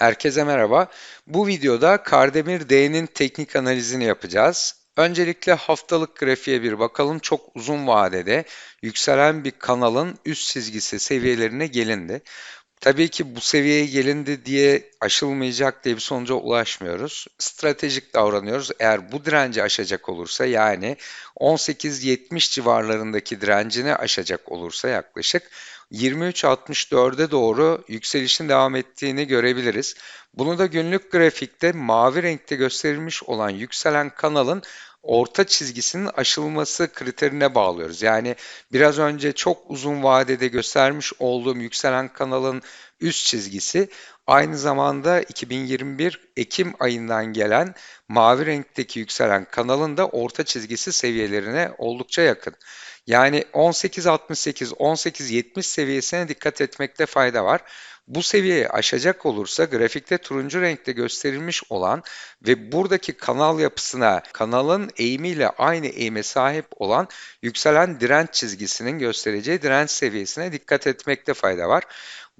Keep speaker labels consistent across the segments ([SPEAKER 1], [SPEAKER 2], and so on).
[SPEAKER 1] Herkese merhaba. Bu videoda Kardemir D'nin teknik analizini yapacağız. Öncelikle haftalık grafiğe bir bakalım. Çok uzun vadede yükselen bir kanalın üst çizgisi seviyelerine gelindi. Tabii ki bu seviyeye gelindi diye aşılmayacak diye bir sonuca ulaşmıyoruz. Stratejik davranıyoruz. Eğer bu direnci aşacak olursa yani 18-70 civarlarındaki direncini aşacak olursa yaklaşık 23.64'e doğru yükselişin devam ettiğini görebiliriz. Bunu da günlük grafikte mavi renkte gösterilmiş olan yükselen kanalın orta çizgisinin aşılması kriterine bağlıyoruz. Yani biraz önce çok uzun vadede göstermiş olduğum yükselen kanalın üst çizgisi aynı zamanda 2021 Ekim ayından gelen mavi renkteki yükselen kanalın da orta çizgisi seviyelerine oldukça yakın. Yani 18.68, 18.70 seviyesine dikkat etmekte fayda var. Bu seviyeyi aşacak olursa grafikte turuncu renkte gösterilmiş olan ve buradaki kanal yapısına, kanalın eğimiyle aynı eğime sahip olan yükselen direnç çizgisinin göstereceği direnç seviyesine dikkat etmekte fayda var.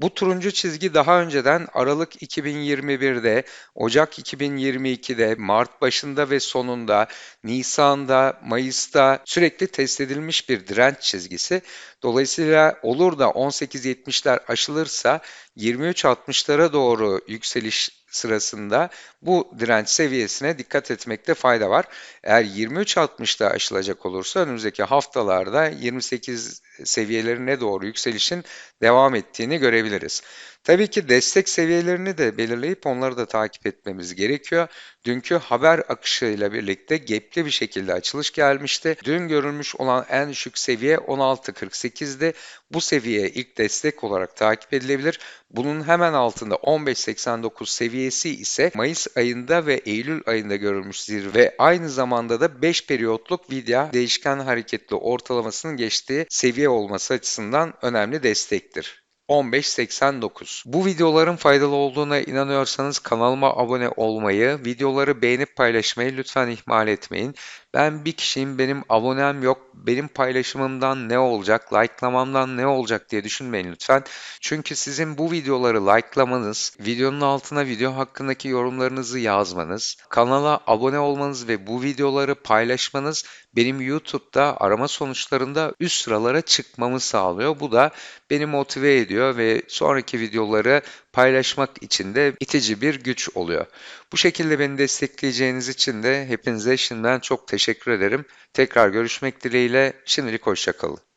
[SPEAKER 1] Bu turuncu çizgi daha önceden Aralık 2021'de, Ocak 2022'de, Mart başında ve sonunda, Nisan'da, Mayıs'ta sürekli test edilmiş bir direnç çizgisi. Dolayısıyla olur da 18.70'ler aşılırsa 23.60'lara doğru yükseliş sırasında bu direnç seviyesine dikkat etmekte fayda var. Eğer 23.60'da aşılacak olursa önümüzdeki haftalarda 28 seviyelerine doğru yükselişin devam ettiğini görebiliriz. Tabii ki destek seviyelerini de belirleyip onları da takip etmemiz gerekiyor. Dünkü haber akışıyla birlikte gapli bir şekilde açılış gelmişti. Dün görülmüş olan en düşük seviye 16.48'di. Bu seviye ilk destek olarak takip edilebilir. Bunun hemen altında 15.89 seviyesi ise Mayıs ayında ve Eylül ayında görülmüş zirve. Aynı zamanda da 5 periyotluk vidya değişken hareketli ortalamasının geçtiği seviye olması açısından önemli destektir. 1589. Bu videoların faydalı olduğuna inanıyorsanız kanalıma abone olmayı, videoları beğenip paylaşmayı lütfen ihmal etmeyin. Ben bir kişiyim, benim abonem yok, benim paylaşımımdan ne olacak, like'lamamdan ne olacak diye düşünmeyin lütfen. Çünkü sizin bu videoları like'lamanız, videonun altına video hakkındaki yorumlarınızı yazmanız, kanala abone olmanız ve bu videoları paylaşmanız benim YouTube'da arama sonuçlarında üst sıralara çıkmamı sağlıyor. Bu da beni motive ediyor ve sonraki videoları paylaşmak için de itici bir güç oluyor. Bu şekilde beni destekleyeceğiniz için de hepinize şimdiden çok teşekkür ederim. Tekrar görüşmek dileğiyle şimdilik hoşçakalın.